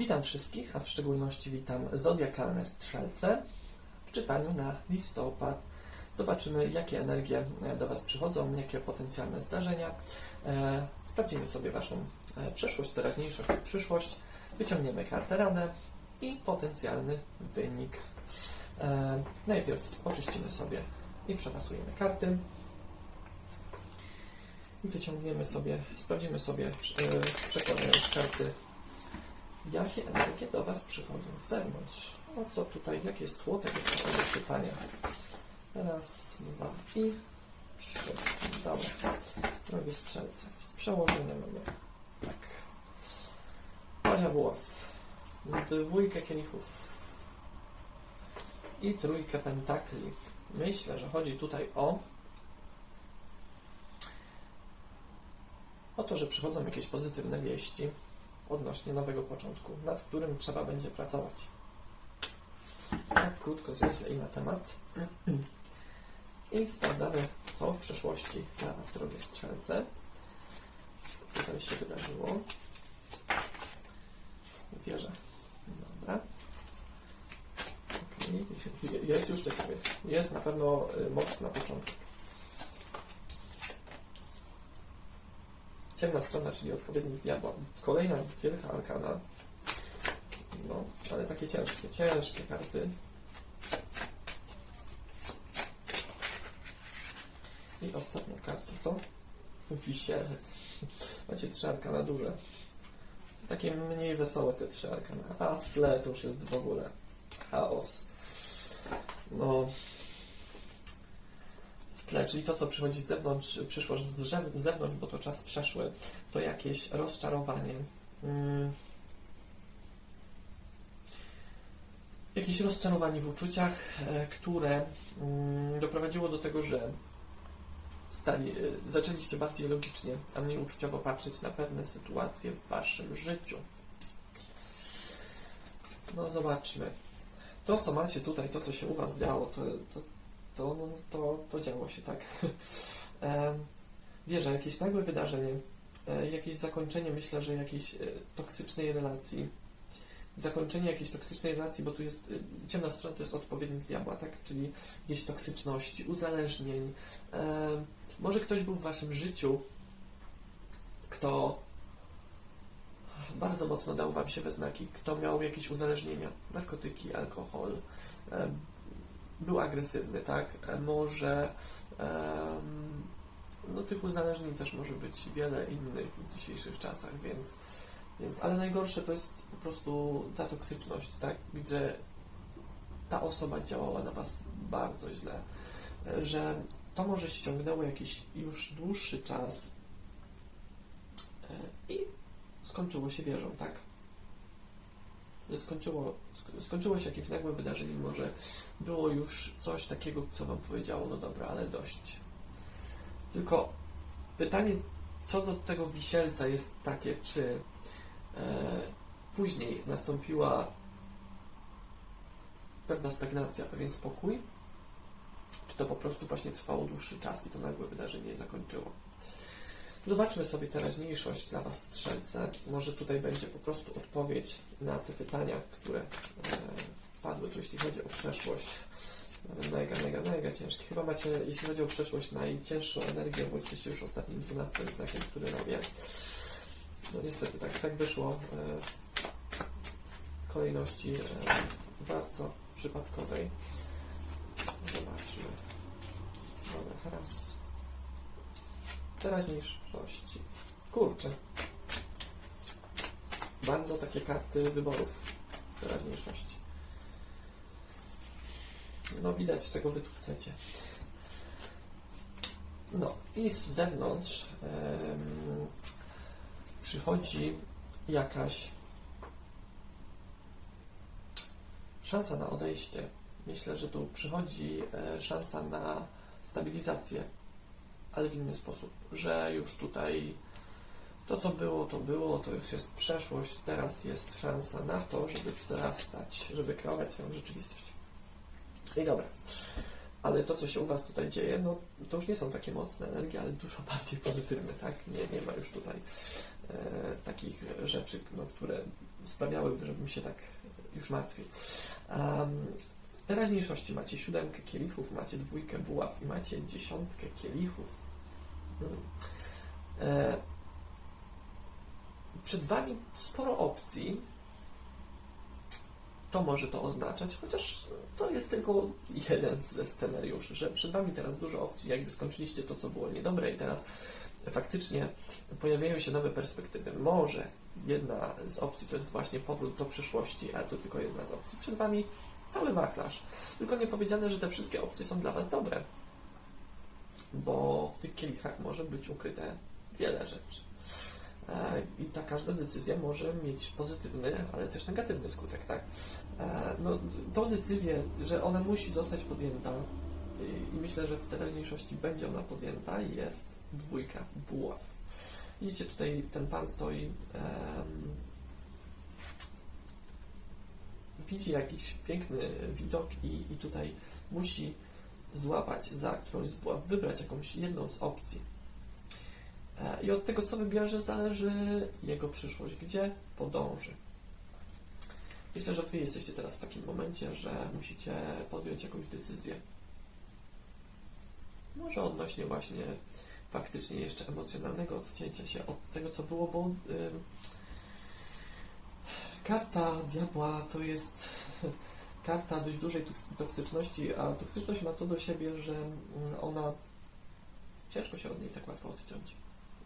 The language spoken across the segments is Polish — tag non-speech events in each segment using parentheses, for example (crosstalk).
Witam wszystkich, a w szczególności witam zodiakalne strzelce w czytaniu na listopad. Zobaczymy, jakie energie e, do Was przychodzą, jakie potencjalne zdarzenia. E, Sprawdzimy sobie Waszą e, przeszłość, teraźniejszość przyszłość. Wyciągniemy kartę radę i potencjalny wynik. Najpierw oczyścimy sobie i przetasujemy karty. Wyciągniemy sobie, sprawdzimy sobie, przekładając karty Jakie energie do Was przychodzą z zewnątrz? O co tutaj, jakie jest tło tego czytania? Raz, dwa i trzy. Dobra. Drogie strzelce. Z przełożenia mamy tak. Parę buław. Dwójkę kielichów. I trójkę pentakli. Myślę, że chodzi tutaj o o to, że przychodzą jakieś pozytywne wieści odnośnie nowego początku, nad którym trzeba będzie pracować. Tak krótko, zwięźle i na temat. (clears throat) I sprawdzamy, co w przeszłości dla Was, drogie strzelce. Tutaj się wydarzyło. Wierzę. Dobra. Okay. Jest już ciekawie. Jest na pewno y, moc na początek. Ciemna strona, czyli odpowiednik diabła. Kolejna wielka arkana. No, ale takie ciężkie, ciężkie karty. I ostatnia karta to wisielec. Macie trzy arkana duże. Takie mniej wesołe te trzy arkana. A w tle to już jest w ogóle chaos. No, tle, czyli to, co przychodzi z zewnątrz, przyszło z zewnątrz, bo to czas przeszły, to jakieś rozczarowanie. Mm. Jakieś rozczarowanie w uczuciach, e, które mm, doprowadziło do tego, że stali, e, zaczęliście bardziej logicznie, a mniej uczuciowo patrzeć na pewne sytuacje w waszym życiu. No zobaczmy. To, co macie tutaj, to, co się u was działo, to, to, to, no, to, to działo się tak. (laughs) E, Wierzę, jakieś nagłe wydarzenie, e, jakieś zakończenie, myślę, że jakiejś e, toksycznej relacji, zakończenie jakiejś toksycznej relacji, bo tu jest e, ciemna strona, to jest odpowiednik diabła, tak? Czyli jakieś toksyczności, uzależnień. E, Może ktoś był w waszym życiu, kto bardzo mocno dał wam się we znaki, kto miał jakieś uzależnienia, narkotyki, alkohol, był agresywny, tak? E, Może em, no tych uzależnień też może być wiele innych w dzisiejszych czasach, więc, więc ale najgorsze to jest po prostu ta toksyczność, tak? Gdzie ta osoba działała na was bardzo źle, e, że to może ściągnęło jakiś już dłuższy czas e, i skończyło się wieżą, tak? Skończyło, sk- skończyło się jakimś nagłym wydarzeniem, może było już coś takiego, co wam powiedziało, no dobra, ale dość. Tylko pytanie co do tego wisielca jest takie, czy e, później nastąpiła pewna stagnacja, pewien spokój, czy to po prostu właśnie trwało dłuższy czas i to nagłe wydarzenie zakończyło. Zobaczmy sobie teraźniejszość dla Was, strzelce. Może tutaj będzie po prostu odpowiedź na te pytania, które e, padły tu, jeśli chodzi o przeszłość. Mega, mega, mega ciężkie. Chyba macie, jeśli chodzi o przeszłość, najcięższą energię, bo jesteście już ostatnim 12 znakiem, który robię. No niestety tak, tak wyszło e, w kolejności e, bardzo przypadkowej. Zobaczmy. Dobra, raz. Teraźniejszości. Kurczę. Bardzo takie karty wyborów teraźniejszości. No widać, czego wy tu chcecie. No i z zewnątrz przychodzi jakaś szansa na odejście. Myślę, że tu przychodzi e, szansa na stabilizację, ale w inny sposób, że już tutaj to, co było, to było, to już jest przeszłość, teraz jest szansa na to, żeby wzrastać, żeby kreować swoją rzeczywistość. I dobra. Ale to, co się u Was tutaj dzieje, no to już nie są takie mocne energie, ale dużo bardziej pozytywne, tak? Nie, nie ma już tutaj e, takich rzeczy, no, które sprawiały, żebym się tak już martwił. Um, teraźniejszości macie siódemkę kielichów, macie dwójkę buław i macie dziesiątkę kielichów. Hmm. E, przed Wami sporo opcji. To może to oznaczać, chociaż to jest tylko jeden ze scenariuszy, że przed Wami teraz dużo opcji, jakby skończyliście to, co było niedobre i teraz faktycznie pojawiają się nowe perspektywy. Może jedna z opcji to jest właśnie powrót do przyszłości, ale to tylko jedna z opcji. Przed Wami cały wachlarz. Tylko nie powiedziane, że te wszystkie opcje są dla Was dobre, bo w tych kielichach może być ukryte wiele rzeczy. E, I ta każda decyzja może mieć pozytywny, ale też negatywny skutek, tak? E, No, tą decyzję, że ona musi zostać podjęta i- myślę, że w teraźniejszości będzie ona podjęta, jest dwójka buław. Widzicie, tutaj ten pan stoi, widzi jakiś piękny widok i, i tutaj musi złapać za którąś z buław, wybrać jakąś jedną z opcji. E, I od tego, co wybierze, zależy jego przyszłość, gdzie podąży. Myślę, że Wy jesteście teraz w takim momencie, że musicie podjąć jakąś decyzję. Może odnośnie właśnie faktycznie jeszcze emocjonalnego odcięcia się od tego, co było, bo ym, karta diabła to jest (laughs) karta dość dużej toks- toksyczności, a toksyczność ma to do siebie, że mm, ona ciężko się od niej tak łatwo odciąć,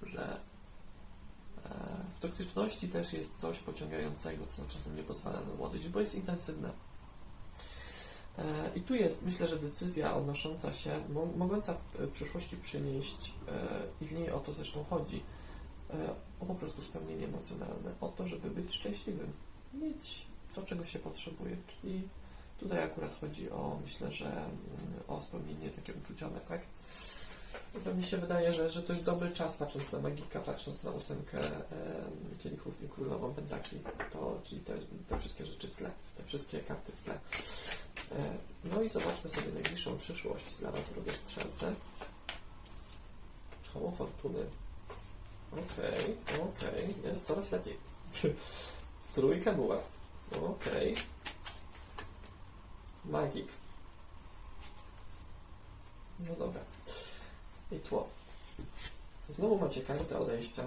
że e, w toksyczności też jest coś pociągającego, co czasem nie pozwala nam odejść, bo jest intensywna. E, I tu jest, myślę, że decyzja odnosząca się, mo- mogąca w e, przyszłości przynieść, i w niej o to zresztą chodzi, o po prostu spełnienie emocjonalne, o to, żeby być szczęśliwym, mieć to, czego się potrzebuje, czyli tutaj akurat chodzi o, myślę, że mm, o spełnienie takie uczuciowe, tak? I to mi się wydaje, że, że to jest dobry czas, patrząc na magika, patrząc na ósemkę em, kielichów i królową pentakli, to, czyli te, te wszystkie rzeczy w tle, te wszystkie karty w tle. E, No i zobaczmy sobie najbliższą przyszłość dla Was, drogie strzelce. Koło fortuny. Okej, okej, jest coraz lepiej. (laughs) Trójka była. Okej. Magik. No dobra. I tło. Znowu macie kartę odejścia,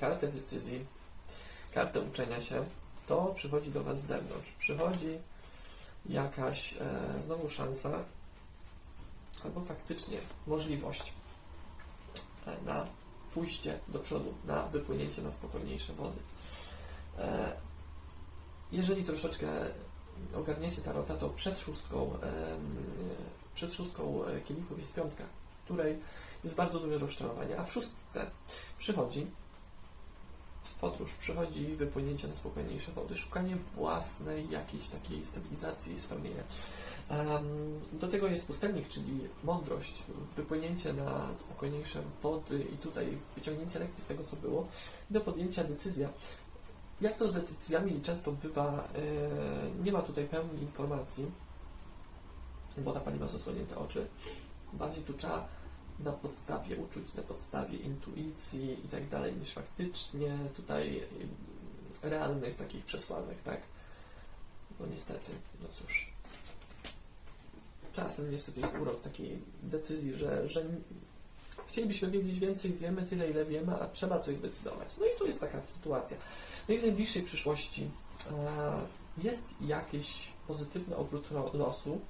kartę decyzji, kartę uczenia się. To przychodzi do Was z zewnątrz. Przychodzi jakaś e, znowu szansa, albo faktycznie możliwość e, na pójście do przodu, na wypłynięcie na spokojniejsze wody. E, jeżeli troszeczkę ogarniecie tarota, to przed szóstką, przed szóstką e, kielichów jest piątka, której jest bardzo duże rozczarowanie, a w szóstce przychodzi podróż, przychodzi wypłynięcie na spokojniejsze wody, szukanie własnej jakiejś takiej stabilizacji i spełnienia. Do tego jest pustelnik, czyli mądrość, wypłynięcie na spokojniejsze wody i tutaj wyciągnięcie lekcji z tego, co było, do podjęcia decyzja. Jak to z decyzjami często bywa, e, nie ma tutaj pełni informacji, bo ta pani ma zasłonięte oczy. Bardziej tu trzeba na podstawie uczuć, na podstawie intuicji i tak dalej, niż faktycznie tutaj ym, realnych takich przesłanek, tak? No niestety, no cóż. Czasem niestety jest urok takiej decyzji, że, że chcielibyśmy wiedzieć więcej, wiemy tyle, ile wiemy, a trzeba coś zdecydować. No i tu jest taka sytuacja. No i w najbliższej przyszłości e, jest jakiś pozytywny obrót losu,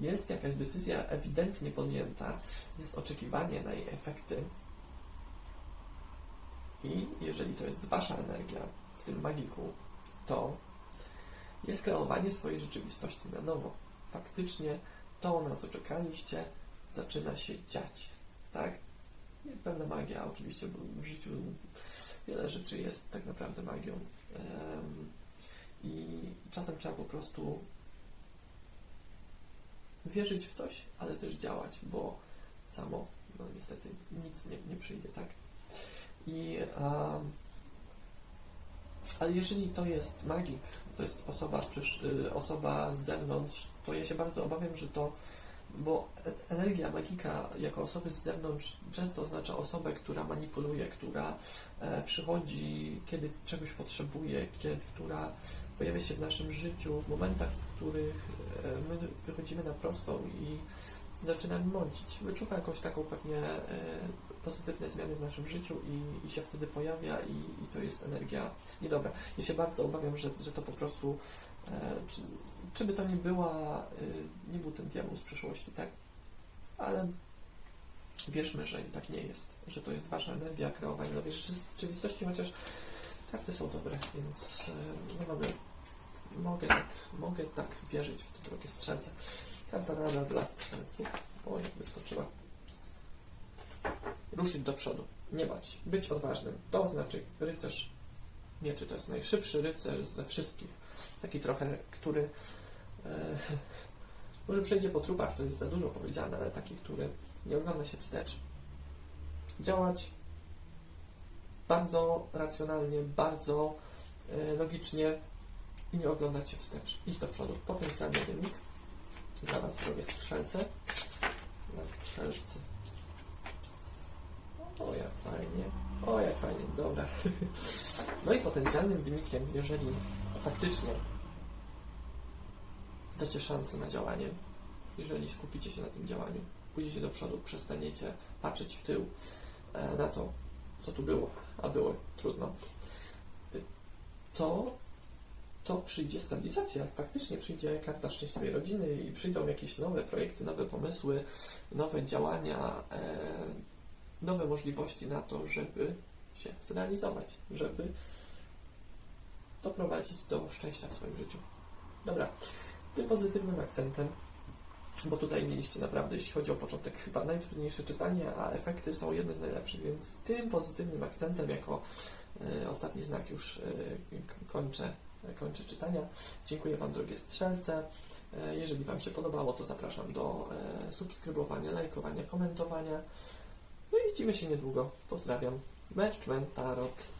jest jakaś decyzja ewidentnie podjęta, jest oczekiwanie na jej efekty. I jeżeli to jest wasza energia w tym magiku, to jest kreowanie swojej rzeczywistości na nowo. Faktycznie to, na co czekaliście, zaczyna się dziać. Tak? Pewna magia, oczywiście, bo w życiu wiele rzeczy jest tak naprawdę magią. I czasem trzeba po prostu wierzyć w coś, ale też działać, bo samo, no niestety, nic nie, nie przyjdzie, tak? I, a, ale jeżeli to jest magik, to jest osoba y, osoba z zewnątrz, to ja się bardzo obawiam, że to bo energia magika jako osoby z zewnątrz często oznacza osobę, która manipuluje, która e, przychodzi, kiedy czegoś potrzebuje, kiedy, która pojawia się w naszym życiu w momentach, w których e, my wychodzimy na prostą i zaczynamy mącić. Wyczuwa jakąś taką pewnie e, pozytywne zmiany w naszym życiu i, i się wtedy pojawia i, i to jest energia niedobra. Ja się bardzo obawiam, że, że to po prostu czy, czy by to nie była, y, nie był ten diabeł z przeszłości, tak? Ale wierzmy, że tak nie jest, że to jest wasza energia kreowania nowej rzeczy- rzeczywistości, chociaż karty są dobre, więc nie mamy, mogę tak, mogę tak wierzyć w te drogie strzelce. Karta rada dla strzelców, o jak wyskoczyła. Ruszyć do przodu, nie bać, być odważnym. To znaczy rycerz mieczy, to jest najszybszy rycerz ze wszystkich. Taki trochę, który e, może przejdzie po trupach, to jest za dużo powiedziane, ale taki, który nie ogląda się wstecz. Działać bardzo racjonalnie, bardzo e, logicznie i nie oglądać się wstecz. Iść do przodu. Potencjalny wynik Was, drogie strzelce. Dla strzelcy. O, jak fajnie. O, jak fajnie. Dobra. (laughs) No i potencjalnym wynikiem, jeżeli faktycznie dacie szansę na działanie, jeżeli skupicie się na tym działaniu, pójdziecie do przodu, przestaniecie patrzeć w tył e, na to, co tu było, a było trudno, to, to przyjdzie stabilizacja. Faktycznie przyjdzie karta szczęśliwej rodziny i przyjdą jakieś nowe projekty, nowe pomysły, nowe działania, e, nowe możliwości na to, żeby się zrealizować, żeby doprowadzić do szczęścia w swoim życiu. Dobra, tym pozytywnym akcentem, bo tutaj mieliście naprawdę, jeśli chodzi o początek, chyba najtrudniejsze czytanie, a efekty są jedne z najlepszych, więc tym pozytywnym akcentem, jako e, ostatni znak już k- kończę, kończę czytania. Dziękuję Wam, drogie strzelce. E, jeżeli Wam się podobało, to zapraszam do subskrybowania, lajkowania, komentowania. No i widzimy się niedługo. Pozdrawiam. Mert ment árat.